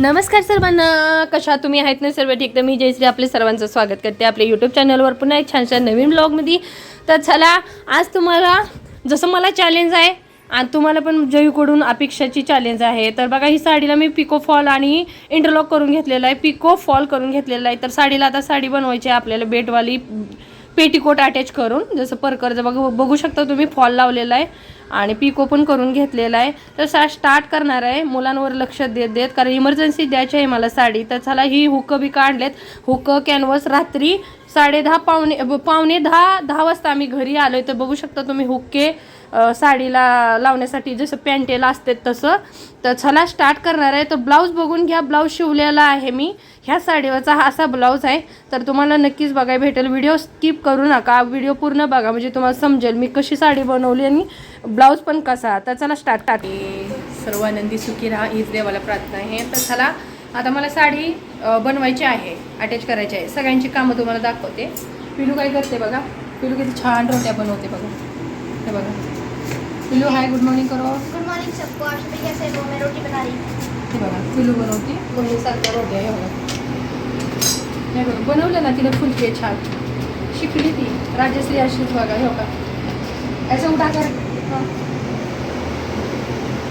नमस्कार सर्वांना कशा तुम्ही? आहेत ना सर्व ठीक? तर मी जयश्री आपले सर्वांचं स्वागत करते आपल्या यूट्यूब चॅनलवर पुन्हा एक छानशा नवीन ब्लॉगमध्ये तर चला आज तुम्हाला जसं मला चॅलेंज आहे आणि तुम्हाला पण जयूकडून अपेक्षाची चॅलेंज आहे. तर बघा ही साडीला मी पिको फॉल आणि इंटरलॉक करून घेतलेला आहे. पिको फॉल करून घेतलेला आहे. तर साडीला आता साडी बनवायची आहे. आपल्याला बेटवाली पेटीकोट अटॅच करून जसं परकरचं बघ बघू शकता तुम्ही फॉल लावलेला आहे आणि पिको पण करून घेतलेला आहे. तर सा स्टार्ट करणार आहे मुलांवर लक्ष देत देत कारण इमर्जन्सी द्यायची आहे मला साडी. तर चला ही हुक बी काढलेत. हुक कॅनवस रात्री साडे दहा पावणे ब- पावणे दहा दहा वाजता आम्ही घरी आलो आहे तर बघू शकता तुम्ही हुक्के साडीला लावण्यासाठी जसं पॅन्टेला असते तसं. तर चला स्टार्ट करणार आहे. तर ब्लाऊज बघून घ्या. ब्लाऊज शिवलेला आहे मी. ह्या साडीवरचा हा असा ब्लाऊज आहे. तर तुम्हाला नक्कीच बघायला भेटेल. व्हिडिओ स्किप करू नका. व्हिडिओ पूर्ण बघा. म्हणजे तुम्हाला समजेल मी कशी साडी बनवली आणि ब्लाऊज पण कसा. तर चला स्टार्ट टाक सर्व आनंदी सुखी राहा. हीच देवाला प्रार्थना आहे. तर चला आता मला साडी बनवायची आहे. अटॅच करायची आहे. सगळ्यांची कामं तुम्हाला दाखवते. पिलू काय करते बघा. पिलू किती छान रोट्या बनवते बघा. हे बघा. पिलू हाय गुड मॉर्निंग करो. गुड मॉर्निंग सबको. आज सुबह कैसे हो मैं रोटी बना रही हूँ। हे बघा पिलू बनवते मम्मीसारख्या रोट्या हे बघा. हे बघा बनवलं ना तिला फुलके छान. शिकली ती राजश्री अशीच बघा हे बघा. असं उठा कर हा.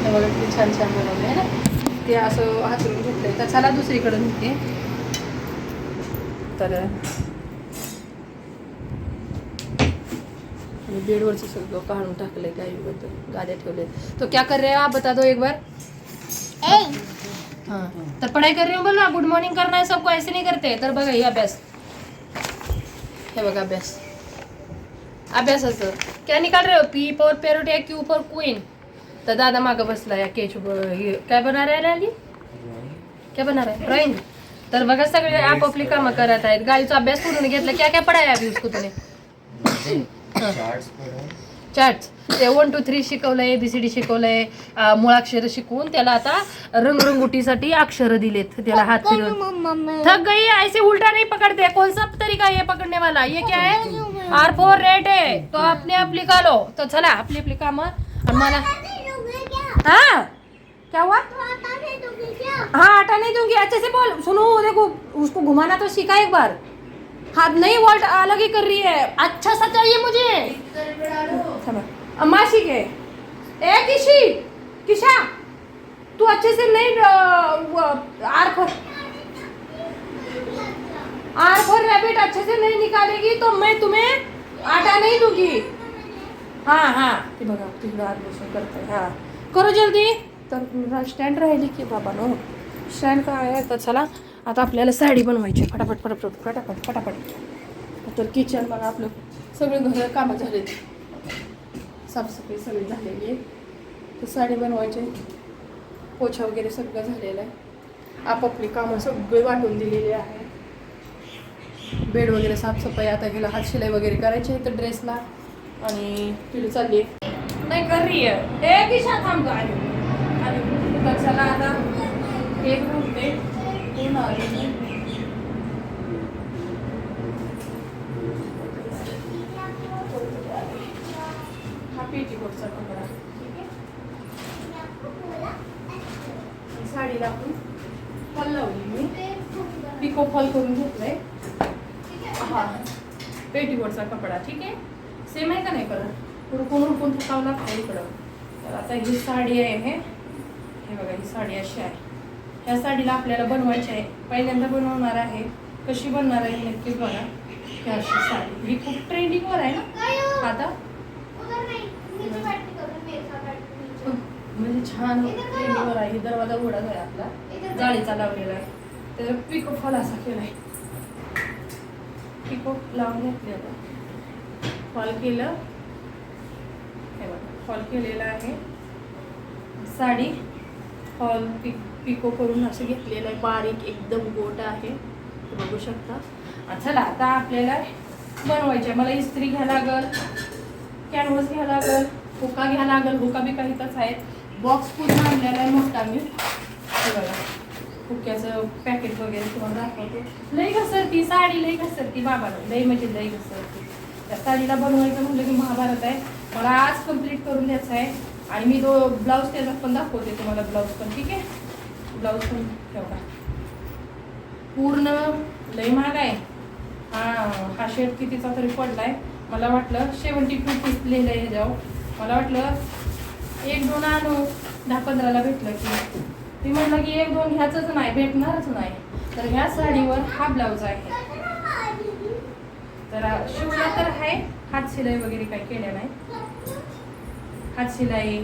हे बघा किती छान छान बनवलं आहे ना. ते असं हातरून घेतलंय. तर चला दुसरीकडे निघते. तर आणि बेडवरचं सगळं काढून टाकलंय गाडीबद्दल गाड्या ठेवलेत तो क्या कर रहे हो आप? बता दो एक बार. ए. हाँ. तर पढ़ाई कर रही हूँ बोल ना गुड मॉर्निंग करना है सबको ऐसे नहीं करते. तर बघा हे अभ्यास. हे बघा अभ्यास. अभ्यास असं क्या निकाल रहे हो? पी फॉर पेरोट या क्यू फॉर क्वीन तर दादा मागं बसला या केच काय बना रहा है लाली क्या बना रहा है? ड्राइंग तर बघा सगळे आपापली कामं करत आहेत. गाडीचा अभ्यास करून घेतला. क्या क्या पढ़ाया अभी उसको चार्ट ते वन टू थ्री शिकवलंय एबीसीडी शिकवलंय अं, मुळाक्षर शिकवून त्याला आता रंगरंगोटीसाठी अक्षर दिलेत. त्याला हात फिरवून. थक गई ऐसे उल्टा नहीं पकड़ते. कौन सा तरीका है ये पकड़ने वाला ये क्या है? आर फोर रेड है तो अपने आप लिखा लो तो चला आपली आपली कामं. आणि मला हाँ? क्या हुआ? हाँ आटा नहीं दूंगी अच्छे से बोल. सुनो देखो उसको घुमाना तो सीखा एक बार. हाथ नहीं वॉल्ट अलग ही कर रही है। अच्छा सा चाहिए मुझे। समझ अम्मा सीखे ए किशी किशा तू अच्छे से नहीं R for R for rabbit अच्छे से नहीं निकालेगी तो मैं तुम्हें आटा नहीं दूँगी। हाँ हाँ ते बघा तिकडं आत बसून करताय हा। करू जल्दी। तर स्टँड राहिली की बाबा नो। स्टँड काय आहे तर चला। आता आपल्याला साडी बनवायची आहे. फटाफट फटाफट फटाफट फटाफट. तर किचन बघा आपलं सगळे घर कामं झालेत. साफसफाई सगळी झालेली आहे. तर साडी बनवायची पोछा वगैरे सगळं झालेलं आहे. आपापली कामं सगळे वाटून दिलेली आहे. बेड वगैरे साफसफाई आता गेला हात शिलाई वगैरे करायची आहे तर ड्रेसला आणि पिलू चालली आहे. नाही कर रही है किशा थांब गं, आली. चला आता एक घालते ऊन आली. हा पेटीकोटचा कपडा ठीक आहे साडीला आपण फॉल लावली मी पिको फॉल करून घेतलंय हा. पेटीकोटचा कपडा. ठीक आहे? सेम आहे का नाही कलर रुकून रुकून थकावं लागतं इकडं. तर आता ही साडी आहे हे. हे बघा ही साडी अशी आहे. ह्या साडीला आपल्याला बनवायची आहे. पहिल्यांदा बनवणार आहे. कशी बनणार आहे हे नक्कीच बघा. ही अशी साडी. ही खूप ट्रेंडिंगवर आहे ना? आता? म्हणजे छान ट्रेंडिंगवर आहे. ही दरवाजा उघडा आहे आपला. जाळीचा लावलेला आहे. तर पिको फॉल असा केला आहे पिको लावून घेतली आता. फॉल केलं. हे बघा. फॉल केलेला आहे. साडी. फॉल पिक पिको करून असं घेतलेलं आहे. बारीक एकदम गोट आहे. बघू शकता. चला आता आपल्याला बनवायचे मला इस्त्री घ्या लागल कॅनव्हस घ्या लागल हुका घ्या लागल. हुका बी काहीतच आहेत. बॉक्स पूर्ण आणलेला आहे मोठा मी. बघा. हुक्याचं पॅकेट वगैरे तुम्हाला दाखवते. लई घसरती साडी लई घसरती बाबाला. लई म्हणजे लई घसरती. त्या साडीला बनवायचं म्हटलं की महाभारत आहे. मला आज कंप्लीट करून द्यायचं आहे. आणि मी तो ब्लाऊज त्याचा पण दाखवते तुम्हाला ब्लाऊज पण ठीक आहे? ब्लाऊज पण ठेवा पूर्ण लय महाग आहे. हा हा शर्ट कितीचा तरी पडला आहे मला वाटलं सेवन्टी टू पीस लिहिलं आहे जाऊ मला वाटलं एक दोन आणू दहा पंधराला भेटलं की. मी म्हटलं की एक दोन ह्याचंच नाही भेटणारच नाही. तर ह्या साडीवर हा ब्लाऊज आहे. तर शिवला तर आहे हात शिलाई वगैरे काही केल्या नाही. हात शिलाई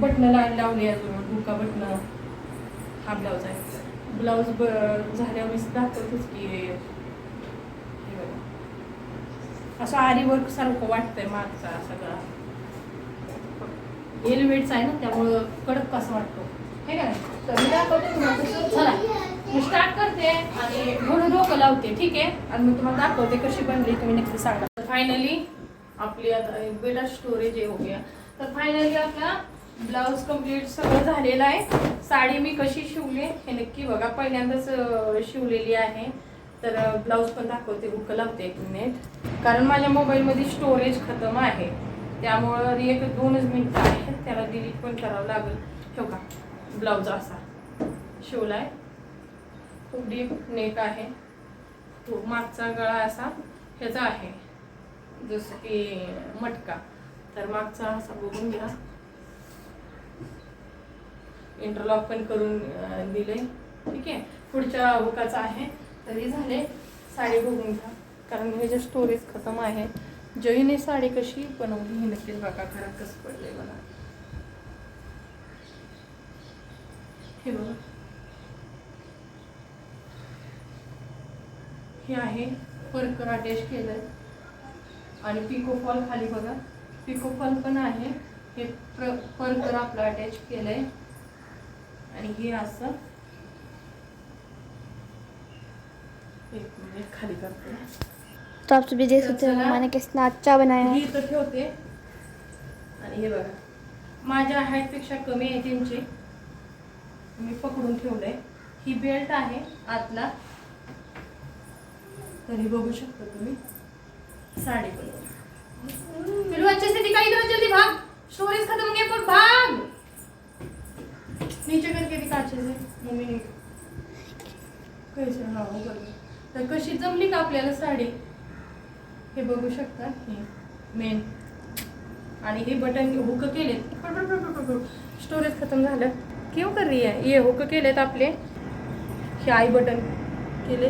बटणं ला लावली अजून भुका बटणं. हा ब्लाऊज आहे. ब्लाऊज ब झाल्यावर मी दाखवतोच की असं आरी वर्क सारखं वाटतंय मागचा सगळा. एलिवेटचा आहे ना त्यामुळं कडक कसं वाटतो. हे का तर मी दाखवते तुम्हाला. चला. मी स्टार्ट करते आणि थोडं डोकं लावते ठीक आहे? आणि मी तुम्हाला दाखवते कशी बनली तुम्ही नक्की सांगा. फायनली आपली आता बेटा स्टोरेज हे हो गया तर फायनली आपला ब्लाऊज कंप्लीट सगळं झालेलं आहे. साडी मी कशी शिवली हे नक्की बघा. पहिल्यांदाच शिवलेली आहे. तर ब्लाऊज पण दाखवते हुक लावते एक मिनिट कारण माझ्या मोबाईलमध्ये स्टोरेज खतम आहे. त्यामुळं एक दोनच मिनटं आहे. त्याला डिलीट पण करावं लागेल. ठेव का ब्लाऊज असा शिवलाय. खूप डीप नेक आहे. तो मागचा गळा असा. ह्याचा आहे. जसं की मटका. तर मागचा असा बघून घ्या. इंटरलॉक पण करून दिले. ठीक आहे? पुढच्या हुकाचा आहे. तरी झाले. साडी बघून घ्या. कारण ह्याचे स्टोरेज खतम आहे जयने साडी कशी बनवली ही नक्कीच बघा. घरात कसं पडले मला हे बघा. हे आहे. परकर अटॅच केलंय. आणि पिको फॉल खाली बघा. पिको फॉल पण आहे. हे प्र परकर आपलं अटॅच केलंय. आणि हे असं. एक मिनिट खाली करते. तो आप सभी देख सकते हो। मैंने कितना अच्छा बनाया. ही है इथं ठेवते. आणि हे बघा. माझ्या हाईटपेक्षा कमी आहे त्यांची. मी पकडून ठेवलंय. ही बेल्ट आहे आतला. तरी बघू शकता तुम्ही. साडी बनवून पिलू अच्छे से दिखाई दो जल्दी भाग। स्टोरेज खत्म हो गया पर भाग। नीचे करके दिखा अच्छे से मम्मी ने। कैसे? हाँ हो बरोबर तर कशी जमली का आपल्याला साडी? हे बघू शकता? हे मेन आणि हे बटन हुक केलेत. स्टोरेज खतम झालं. केव कर रही आहे हे हो हुक केलेत आपले. हे आई बटन केले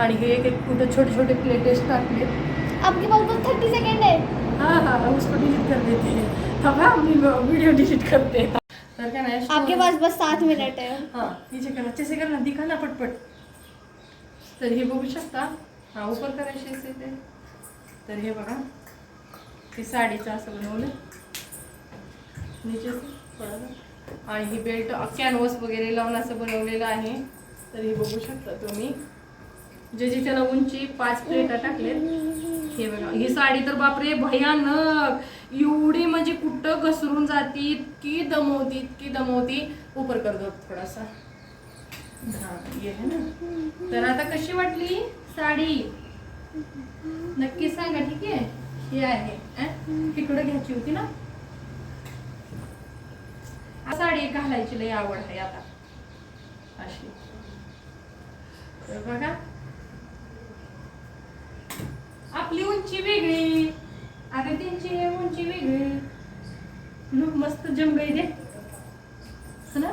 आणि हे एक एक कुठं छोटे छोटे प्लेटेस्ट टाकले आपके पास बस थर्टी सेकेंड है। हाँ हाँ उसको डिलीट कर देते हैं। तब हम वीडियो डिलीट करते हैं। तर काय नाही आपके पास बस सात मिनट है। हाँ नीचे करना अच्छे से करना दिखा ना पटपट तर हे बघू शकता हा उपर करायचे असेल ते तर हे बघा हे साडीचं असं बनवलं नीचे आणि ही बेल्ट कॅनव्हस वगैरे लावून असं बनवलेलं आहे तर हे बघू शकता तुम्ही जे जे त्याला उंची पाच प्लेटा टाकलेत हे बघा ही साडी तर बापरे भयानक. एवढी म्हणजे कुठं घसरून जाती इतकी दमवती इतकी दमवती. उपर कर दो थोडासा. हा ये ना. तर आता कशी वाटली साडी? नक्की सांगा ठीक आहे? ही आहे तिकडं घ्यायची होती ना? साडी घालायची लय आवड आहे आता. अशी. बघा आपली उंची वेगळी आता त्यांची उंची वेगळी. मस्त जमगई दे ना?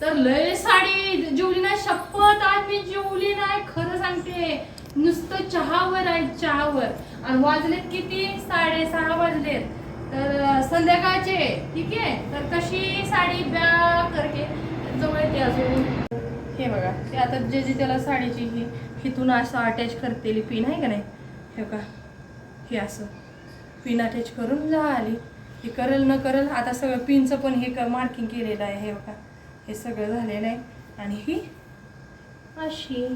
तर लय साडी जेवली नाही शपथ आम्ही जेवली नाही खरं सांगते. नुसतं चहावर आहे चहावर. आणि वाजलेत किती? साडेसहा वाजलेत. तर संध्याकाळचे. ठीक आहे? तर कशी साडी ब्या करके जवळ येते अजून. हे बघा ते आता जे जे त्याला साडीची ही इथून असं अटॅच करतेली पिन आहे का नाही? हे का हे असं. पिन अटॅच करून जा आली हे करल न करल आता सगळं पिनचं पण हे क मार्किंग केलेलं आहे हे बघा. हे सगळं झालेलं आहे. आणि ही अशी.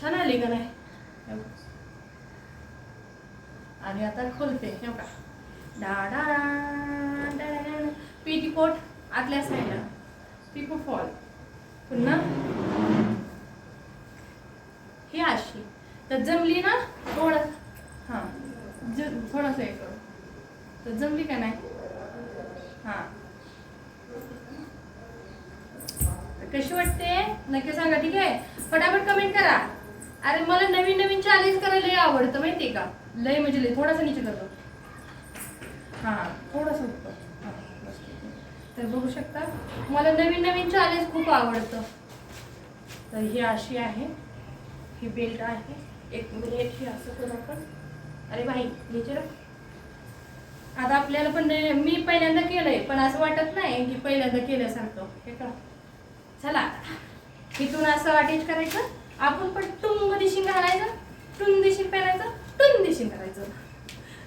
छान आली का नाही? आणि आता खोलते हे बघा. डा डा डा, डा, डा, आतल्या साईडला पिको फॉल पुन्हा ही अशी तर जमली ना? थोडं. हां. ज थोडंसं हे करू. तर जमली का नाही? हां. कशी वाटते? नक्की सांगा ठीक आहे? फटाफट कमेंट करा. अरे मला नवीन नवीन चॅलेंज करायला लय आवडतं माहितीये का? लय म्हणजे लय थोडासा नीचे करतो. हां थोडंसं तर बघू शकता मला नवीन नवीन चॅलेंज खूप आवडतं. तर ही अशी आहे. ही बेल्ट आहे. एक मिनिट हे असं करू आपण. अरे भाई घ्यायचे आता आपल्याला पण मी पहिल्यांदा केलंय पण असं वाटत नाही की पहिल्यांदा केल्यासारखं. हे का चला इथून असं अटॅच करायचं. आपण पण टुंग दिशी घालायचं टुंग दिशी पेरायचं टुंग दिशी करायचं.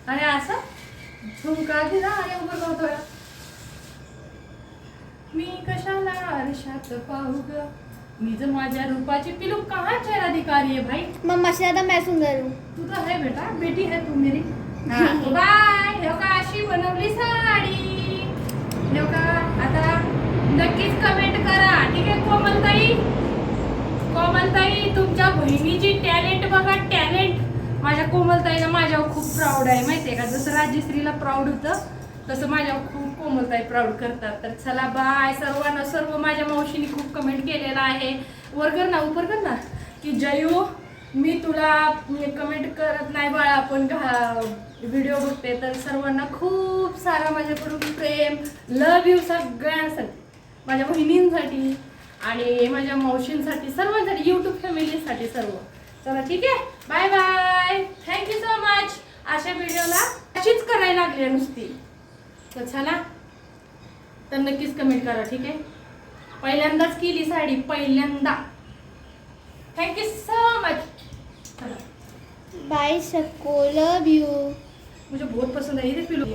आणि असं झुमका दिला आणि उभं करतो मी कशाला आरशात पाहू ग? जर माझ्या रूपाची पिलू कहा चेहरा अधिकारी है भाई? मम्मा से ज्यादा मैं सुंदर हूँ। तू तर आहे बेटा बेटी आहे तू मेरी। बाय हे का अशी बनवली साडी? हे का आता नक्कीच कमेंट करा. ठीक आहे कोमलताई? कोमलताई तुमच्या बहिणीची टॅलेंट बघा टॅलेंट माझ्या कोमलताईला माझ्यावर खूप प्राऊड आहे माहितीये का? जसं राजश्रीला प्राऊड होतं तसं माझ्या खूप कोमलताई प्राऊड करतात. तर चला बाय सर्वांना सर्व माझ्या मावशीने खूप कमेंट केलेला आहे. वर कर ना उपर कर ना. की जयू मी तुला कमेंट करत नाही बाळा पण व्हिडिओ बघते. तर सर्वांना खूप सारा माझ्याकडून प्रेम लव यू सगळ्यांसाठी. माझ्या बहिणींसाठी आणि माझ्या मावशींसाठी सर्वांसाठी यूट्यूब फॅमिलीसाठी सर्व. चला ठीक आहे? Bye bye thank you so much अशा व्हिडिओला अशीच करायला लागली आहे नुसती. तर चला. तर नक्कीच कमेंट करा ठीक आहे? पहिल्यांदाच केली साडी पहिल्यांदा. Thank you so much bye सबको लव यू मुझे बहुत पसंद आई रे पिलो